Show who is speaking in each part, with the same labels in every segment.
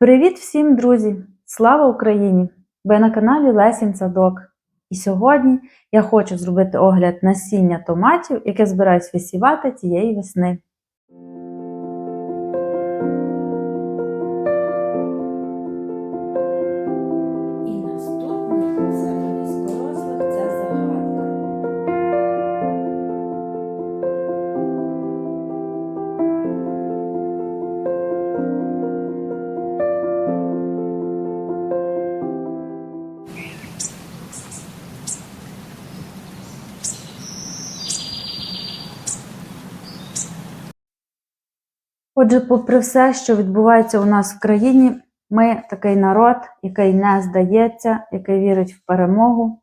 Speaker 1: Привіт всім, друзі! Слава Україні! Ви на каналі Лесін Садок. І сьогодні я хочу зробити огляд насіння томатів, яке збираюсь висівати цієї весни. Отже, попри все, що відбувається у нас в країні, ми такий народ, який не здається, який вірить в перемогу,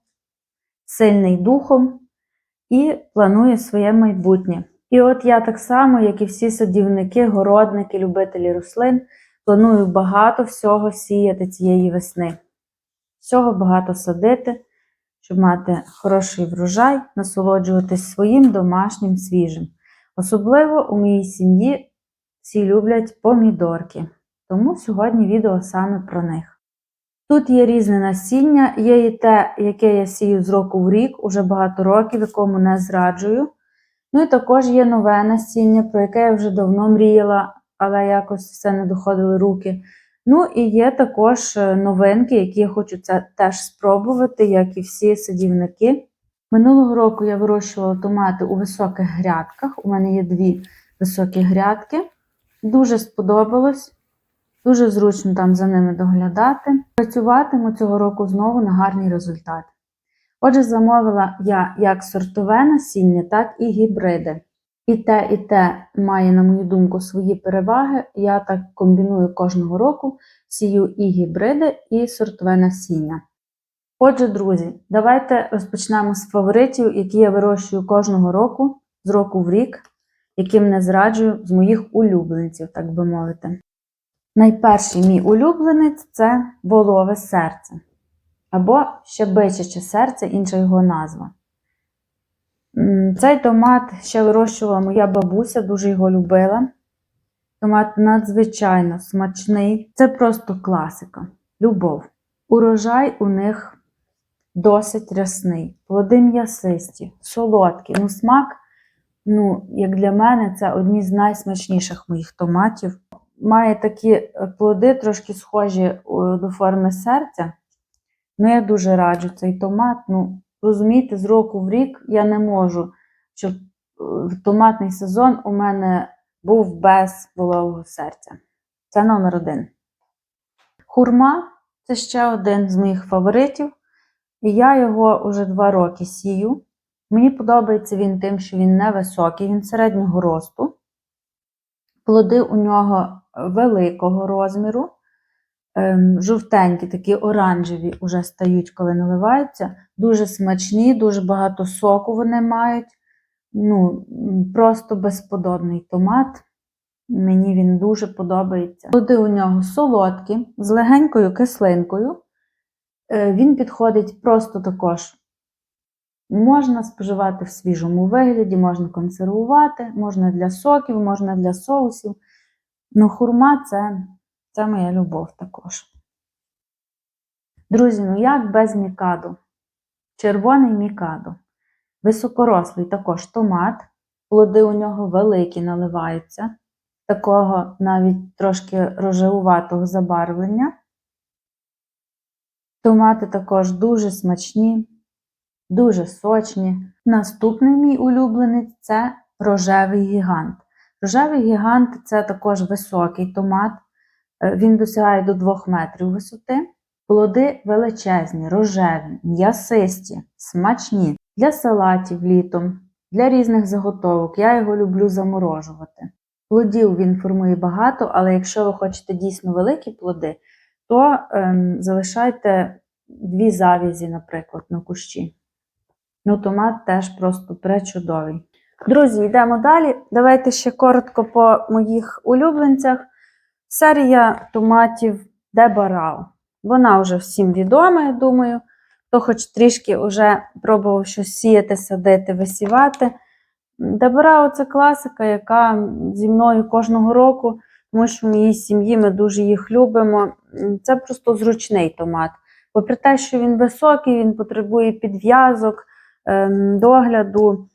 Speaker 1: сильний духом і планує своє майбутнє. І от я так само, як і всі садівники, городники, любителі рослин, планую багато всього сіяти цієї весни. Всього багато садити, щоб мати хороший врожай, насолоджуватись своїм домашнім свіжим. Особливо у моїй сім'ї всі люблять помідорки, тому сьогодні відео саме про них. Тут є різне насіння, є і те, яке я сію з року в рік, уже багато років, якому не зраджую. Ну і також є нове насіння, про яке я вже давно мріяла, але якось все не доходили руки. Ну і є також е, новинки, які я хочу це теж спробувати, як і всі садівники. Минулого року я вирощувала томати у високих грядках. У мене є дві високі грядки. Дуже сподобалось, дуже зручно там за ними доглядати. Працюватиму цього року знову на гарний результат. Отже, замовила я як сортове насіння, так і гібриди. І те, і те має, на мою думку, свої переваги. Я так комбіную кожного року, сію і гібриди, і сортове насіння. Отже, друзі, давайте розпочнемо з фаворитів, які я вирощую кожного року, з року в рік яким не зраджую з моїх улюбленців, так би мовити. Найперший мій улюбленець це волове серце. Або ще бичаче серце, інша його назва. Цей томат ще вирощувала моя бабуся, дуже його любила. Томат надзвичайно смачний. Це просто класика. Любов. Урожай у них досить рясний, плоди м'ясисті, солодкі. Ну, смак Ну, як для мене, це одні з найсмачніших моїх томатів. Має такі е, плоди, трошки схожі до форми серця. Ну, я дуже раджу цей томат. Ну, розумієте, з року в рік я не можу, щоб е, томатний сезон у мене був без волового серця. Це номер один. Хурма це ще один з моїх фаворитів. І я його вже два роки сію. Мені подобається він тим, що він невисокий, він середнього росту. Плоди у нього великого розміру, ем, жовтенькі, такі оранжеві вже стають, коли наливаються. Дуже смачні, дуже багато соку вони мають. Ну, Просто безподобний томат. Мені він дуже подобається. Плоди у нього солодкі, з легенькою кислинкою. Е, він підходить просто також Можна споживати в свіжому вигляді, можна консервувати, можна для соків, можна для соусів. Ну, хурма це, це моя любов також. Друзі, ну як без мікаду? Червоний мікадо. Високорослий також томат, плоди у нього великі наливаються, такого навіть трошки рожевуватого забарвлення. Томати також дуже смачні дуже сочні. Наступний мій улюбленець це рожевий гігант. Рожевий гігант це також високий томат, е, він досягає до 2 метрів висоти. Плоди величезні, рожеві, м'ясисті, смачні для салатів літом, для різних заготовок. Я його люблю заморожувати. Плодів він формує багато, але якщо ви хочете дійсно великі плоди, то ем, залишайте дві завізі, наприклад, на кущі. Ну, томат теж просто пречудовий. Друзі, йдемо далі. Давайте ще коротко по моїх улюбленцях. Серія томатів Дебарау. Вона вже всім відома, я думаю. Хто хоч трішки вже пробував щось сіяти, садити, висівати. Дебарау це класика, яка зі мною кожного року, тому що в моїй сім'ї ми дуже їх любимо. Це просто зручний томат. Попри те, що він високий, він потребує підв'язок, догляду.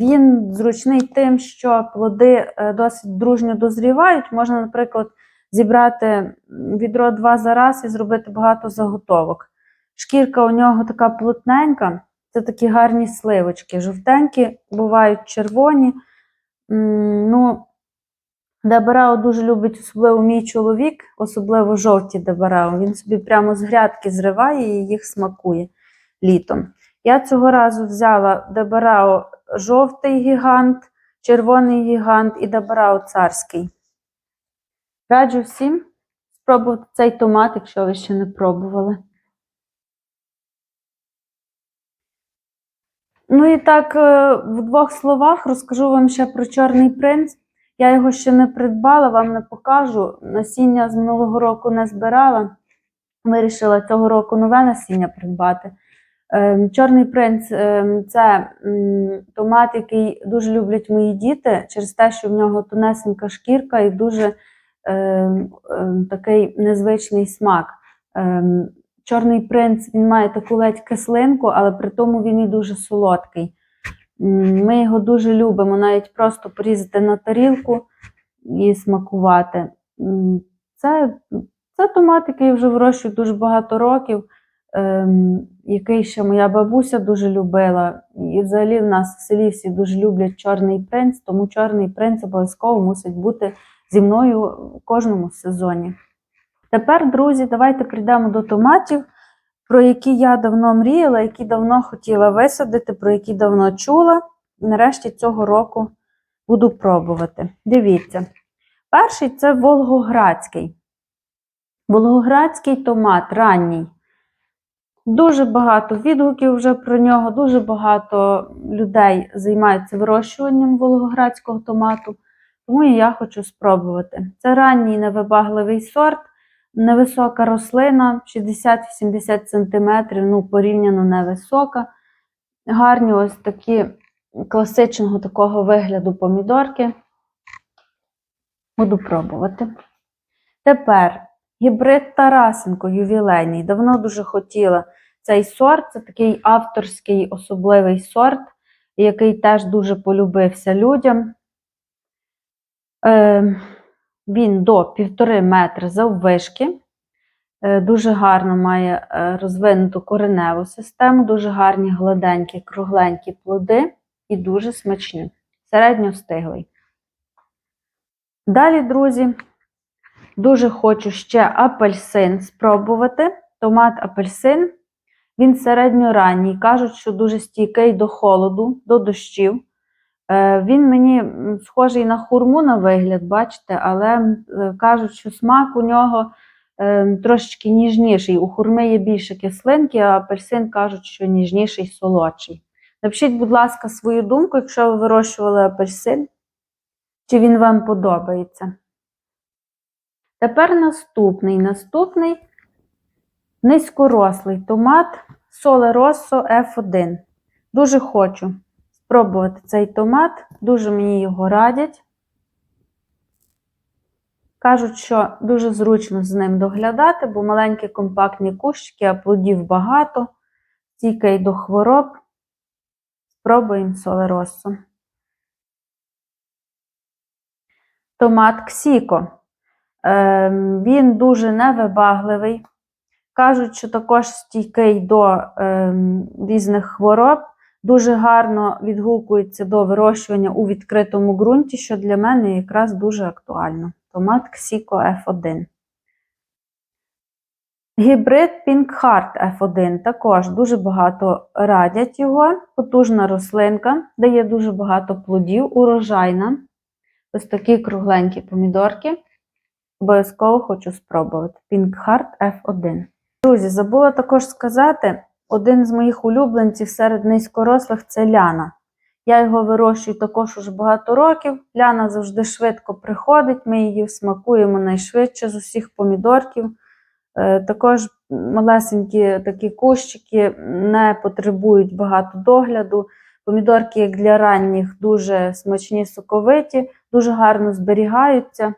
Speaker 1: Він зручний тим, що плоди е, досить дружньо дозрівають. Можна, наприклад, зібрати відро два за раз і зробити багато заготовок. Шкірка у нього така плотненька, це такі гарні сливочки. Жовтенькі, бувають червоні. Ну, Дебарао дуже любить, особливо мій чоловік, особливо жовті дебарао. Він собі прямо з грядки зриває і їх смакує літом. Я цього разу взяла дебарао жовтий гігант, червоний гігант і дебарао царський. Раджу всім спробувати цей томат, якщо ви ще не пробували. Ну і так, е, в двох словах розкажу вам ще про Чорний принц. Я його ще не придбала, вам не покажу. Насіння з минулого року не збирала. Вирішила цього року нове насіння придбати. Ем, Чорний принц ем, це томат, який дуже люблять мої діти, через те, що в нього тонесенька шкірка і дуже ем, такий незвичний смак. Чорний принц він має таку ледь кислинку, але при тому він і дуже солодкий. Ми його дуже любимо, навіть просто порізати на тарілку і смакувати. Це, це томат, який вже вирощують дуже багато років, який ще моя бабуся дуже любила. І взагалі в нас в селі всі дуже люблять чорний принц, тому чорний принц обов'язково мусить бути зі мною в кожному сезоні. Тепер, друзі, давайте прийдемо до томатів, про які я давно мріяла, які давно хотіла висадити, про які давно чула. Нарешті цього року буду пробувати. Дивіться. Перший це Волгоградський. Волгоградський томат ранній. Дуже багато відгуків вже про нього, дуже багато людей займаються вирощуванням волгоградського томату, тому і я хочу спробувати. Це ранній невибагливий сорт, невисока рослина, 60-80 см, ну, порівняно невисока. Гарні ось такі класичного такого вигляду помідорки. Буду пробувати. Тепер гібрид Тарасенко ювілейний. Давно дуже хотіла цей сорт. Це такий авторський особливий сорт, який теж дуже полюбився людям. Е, він до 1,5 метри заввишки. Е, Дуже гарно має е, розвинуту кореневу систему, дуже гарні гладенькі, кругленькі плоди і дуже смачні. Середньостиглий. Далі, друзі, дуже хочу ще апельсин спробувати. Томат апельсин. Він середньоранній. Кажуть, що дуже стійкий до холоду, до дощів. Е, Він мені схожий на хурму на вигляд, бачите, але е, кажуть, що смак у нього е, трошечки ніжніший. У хурми є більше кислинки, а апельсин кажуть, що ніжніший, солодший. Напишіть, будь ласка, свою думку, якщо ви вирощували апельсин, чи він вам подобається. Тепер наступний. Наступний низькорослий томат Соле Россо F1. Дуже хочу спробувати цей томат, дуже мені його радять. Кажуть, що дуже зручно з ним доглядати, бо маленькі компактні кущики, а плодів багато, стійкий до хвороб. Спробуємо Соле Россо. Томат Ксіко. Ем, Він дуже невибагливий. Кажуть, що також стійкий до ем, різних хвороб. Дуже гарно відгукується до вирощування у відкритому ґрунті, що для мене якраз дуже актуально. Томат Ксіко F1. Гібрид Pink Heart F1 також дуже багато радять його. Потужна рослинка, дає дуже багато плодів, урожайна. Ось такі кругленькі помідорки. Обов'язково хочу спробувати. Pink Heart F1. Друзі, забула також сказати, один з моїх улюбленців серед низькорослих це ляна. Я його вирощую також уже багато років. Ляна завжди швидко приходить, ми її смакуємо найшвидше з усіх помідорків. Е, Також малесенькі такі кущики не потребують багато догляду. Помідорки, як для ранніх, дуже смачні, соковиті, дуже гарно зберігаються.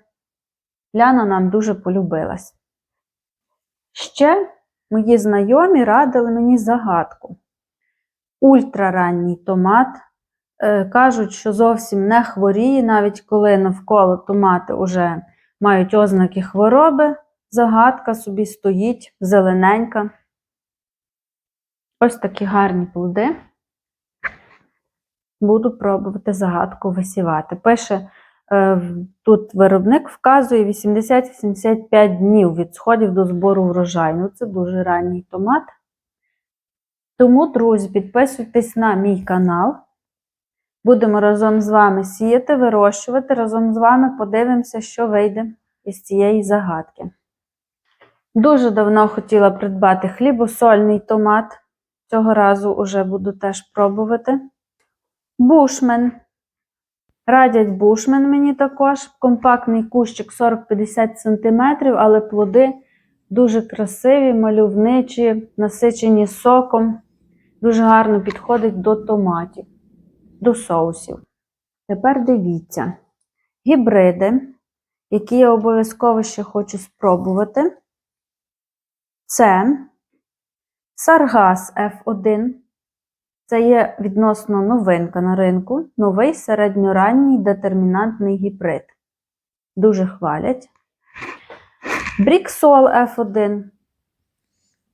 Speaker 1: Ляна нам дуже полюбилась. Ще мої знайомі радили мені загадку. Ультраранній томат. Е, Кажуть, що зовсім не хворіє, навіть коли навколо томати вже мають ознаки хвороби, загадка собі стоїть зелененька. Ось такі гарні плоди. Буду пробувати загадку висівати. Пише, тут виробник вказує 80-85 днів від сходів до збору врожаю. Ну, це дуже ранній томат. Тому, друзі, підписуйтесь на мій канал. Будемо разом з вами сіяти, вирощувати. Разом з вами подивимося, що вийде із цієї загадки. Дуже давно хотіла придбати хлібосольний томат. Цього разу вже буду теж пробувати. Бушмен. Радять бушмен мені також. Компактний кущик 40-50 см, але плоди дуже красиві, мальовничі, насичені соком. Дуже гарно підходить до томатів, до соусів. Тепер дивіться. Гібриди, які я обов'язково ще хочу спробувати. Це Саргас F1. Це є відносно новинка на ринку, новий середньоранній детермінантний гібрид. Дуже хвалять. Бріксол F1.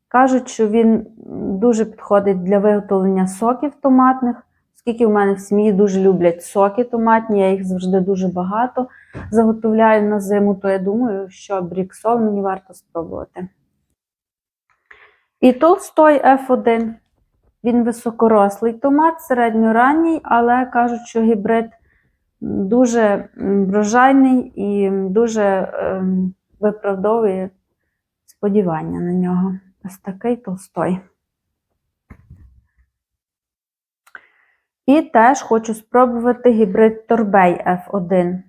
Speaker 1: Кажуть, що він дуже підходить для виготовлення соків томатних, оскільки в мене в сім'ї дуже люблять соки томатні, я їх завжди дуже багато заготовляю на зиму, то я думаю, що бріксол мені варто спробувати. І Толстой F1. Він високорослий томат, середньоранній, але кажуть, що гібрид дуже врожайний і дуже ем, виправдовує сподівання на нього. Ось такий толстой. І теж хочу спробувати гібрид Торбей F1.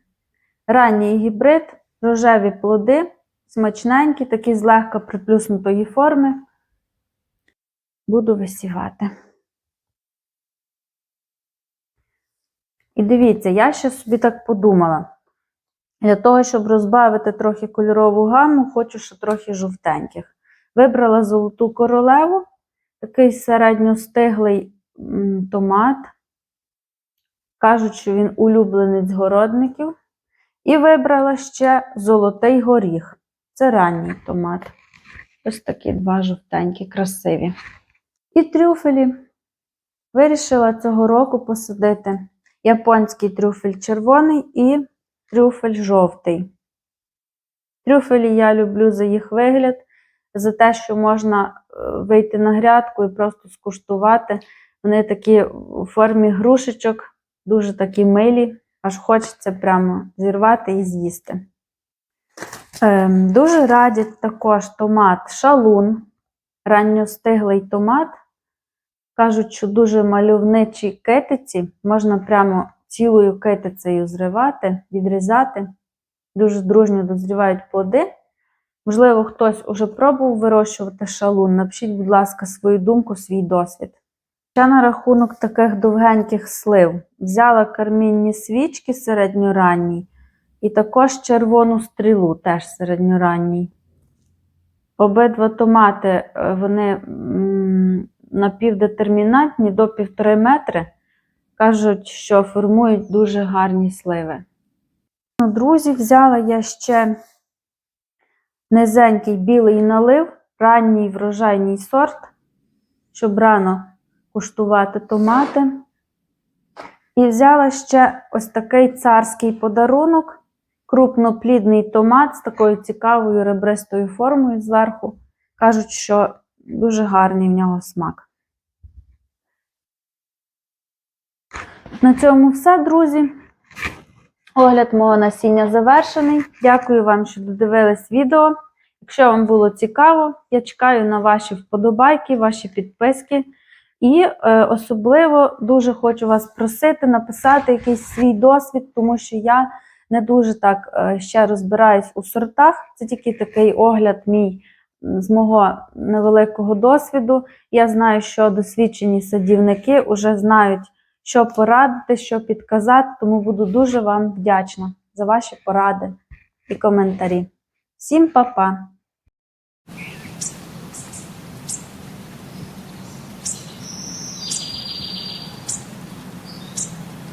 Speaker 1: Ранній гібрид, рожеві плоди, смачненькі, такі злегка приплюснутої форми. Буду висівати. І дивіться, я ще собі так подумала. Для того, щоб розбавити трохи кольорову гаму, хочу ще трохи жовтеньких. Вибрала золоту королеву, такий середньостиглий томат. Кажуть, що він улюбленець городників. І вибрала ще золотий горіх. Це ранній томат. Ось такі два жовтенькі, красиві. І трюфелі. Вирішила цього року посадити японський трюфель червоний і трюфель жовтий. Трюфелі я люблю за їх вигляд, за те, що можна е, вийти на грядку і просто скуштувати. Вони такі у формі грушечок, дуже такі милі, аж хочеться прямо зірвати і з'їсти. Ем, Дуже радять також томат шалун, ранньостиглий томат. Кажуть, що дуже мальовничі китиці, можна прямо цілою китицею зривати, відрізати. Дуже дружньо дозрівають плоди. Можливо, хтось уже пробував вирощувати шалун. Напишіть, будь ласка, свою думку, свій досвід. Ще на рахунок таких довгеньких слив. Взяла кармінні свічки середньоранні і також червону стрілу, теж середньоранній. Обидва томати е, вони напівдетермінантні до 1,5 метри. Кажуть, що формують дуже гарні сливи. Ну, Друзі, взяла я ще низенький білий налив, ранній врожайний сорт, щоб рано куштувати томати. І взяла ще ось такий царський подарунок, крупноплідний томат з такою цікавою ребристою формою зверху. Кажуть, що дуже гарний в нього смак. На цьому все, друзі. Огляд мого насіння завершений. Дякую вам, що додивились відео. Якщо вам було цікаво, я чекаю на ваші вподобайки, ваші підписки. І е, особливо дуже хочу вас просити написати якийсь свій досвід, тому що я не дуже так е, ще розбираюсь у сортах. Це тільки такий огляд мій з мого невеликого досвіду. Я знаю, що досвідчені садівники вже знають, що порадити, що підказати, тому буду дуже вам вдячна за ваші поради. і коментарі. Всім па-па!